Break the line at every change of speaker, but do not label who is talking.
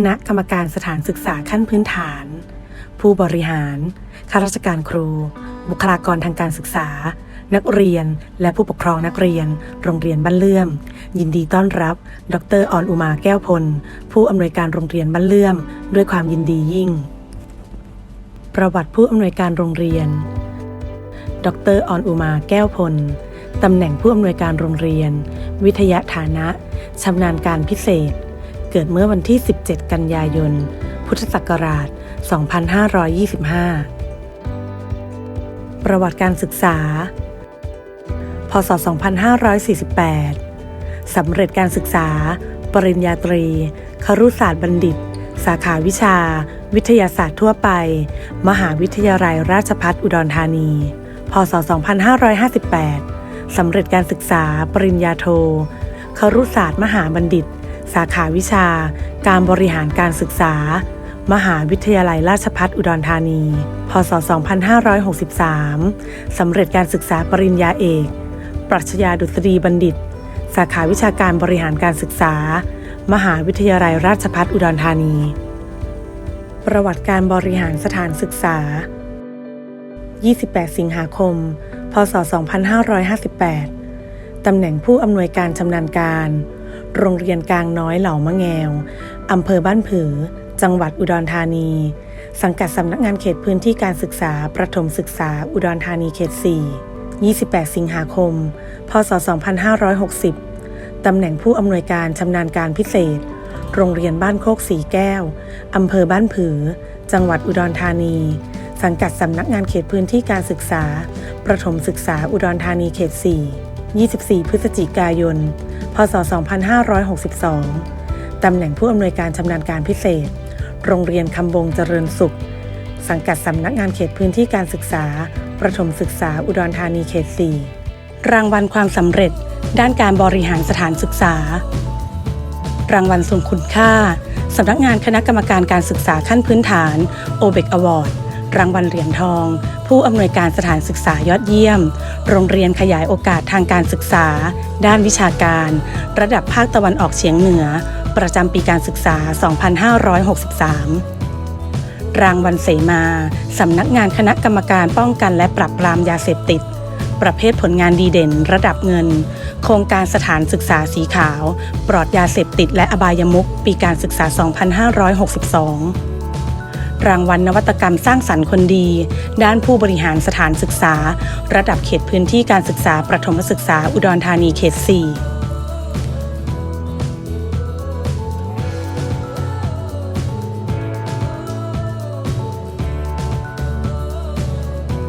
คณะกรรมการสถานศึกษาขั้นพื้นฐาน ผู้บริหาร ข้าราชการครู บุคลากรทางการศึกษา นักเรียน และผู้ปกครองนักเรียน โรงเรียนบ้านเลื่อม ยินดีต้อนรับ ดรออนอุมาแก้วพล ผู้อำนวยการโรงเรียนบ้านเลื่อม ด้วยความยินดียิ่ง ประวัติผู้อำนวยการโรงเรียน ดรออนอุมาแก้วพลตำแหน่งผู้อำนวยการโรงเรียน วิทยาฐานะชำนาญการพิเศษ กิดเมื่อวันที่ 17 กันยายน พุทธศักราช 2525 ประวัติการศึกษา พศ 2548 สำเร็จการศึกษา ปริญญาตรี ครุศาสตร์บัณฑิต สาขาวิชา วิทยาศาสตร์ทั่วไป มหาวิทยาลัยราชภัฏอุดรธานี พศ 2558 สำเร็จการศึกษา ปริญญาโทครุศาสตร์มหาบัณฑิต สาขาวิชา การบริหารการศึกษา มหาวิทยาลัยราชภัฏอุดรธานี พศ 2563 สำเร็จการศึกษาปริญญาเอก ปรัชญาดุษฎีบัณฑิต สาขาวิชาการบริหารการศึกษา มหาวิทยาลัยราชภัฏอุดรธานี ประวัติการบริหารสถานศึกษา 28 สิงหาคม พศ 2558 ตำแหน่งผู้อำนวยการชำนาญการ โรงเรียนกลางน้อยเหล่ามะแงว อำเภอบ้านผือ จังหวัดอุดรธานี สังกัดสำนักงานเขตพื้นที่การศึกษา ประถมศึกษา อุดรธานีเขต 4 28 สิงหาคม พศ 2560 ตำแหน่งผู้อำนวยการชำนาญการพิเศษ โรงเรียนบ้านโคกสีแก้ว อำเภอบ้านผือ จังหวัดอุดรธานี สังกัดสำนักงานเขตพื้นที่การศึกษา ประถมศึกษาอุดรธานีเขต 4 24 พฤศจิกายน พศ 2562 ตำแหน่งผู้อำนวยการชำนาญการพิเศษ โรงเรียนคำบงเจริญสุข สังกัดสำนักงานเขตพื้นที่การศึกษา ประถมศึกษาอุดรธานีเขต 4 รางวัลความสำเร็จ ด้านการบริหารสถานศึกษา รางวัลทรงคุณค่าสำนักงานคณะกรรมการการศึกษาขั้นพื้นฐานโอเบกอวอ รางวัลเหรียญทอง ผู้อำนวยการสถานศึกษายอดเยี่ยม โรงเรียนขยายโอกาสทางการศึกษา ด้านวิชาการ ระดับภาคตะวันออกเฉียงเหนือ ประจำปีการศึกษา 2563 รางวัลเสมา สำนักงานคณะกรรมการป้องกันและปราบปรามยาเสพติด ประเภทผลงานดีเด่น ระดับเงิน โครงการสถานศึกษาสีขาว ปลอดยาเสพติดและอบายมุขปีการศึกษา 2562 รางวัลนวัตกรรมสร้างสรรค์คนดี ด้านผู้บริหารสถานศึกษา ระดับเขตพื้นที่การศึกษาประถมศึกษาอุดรธานีเขต 4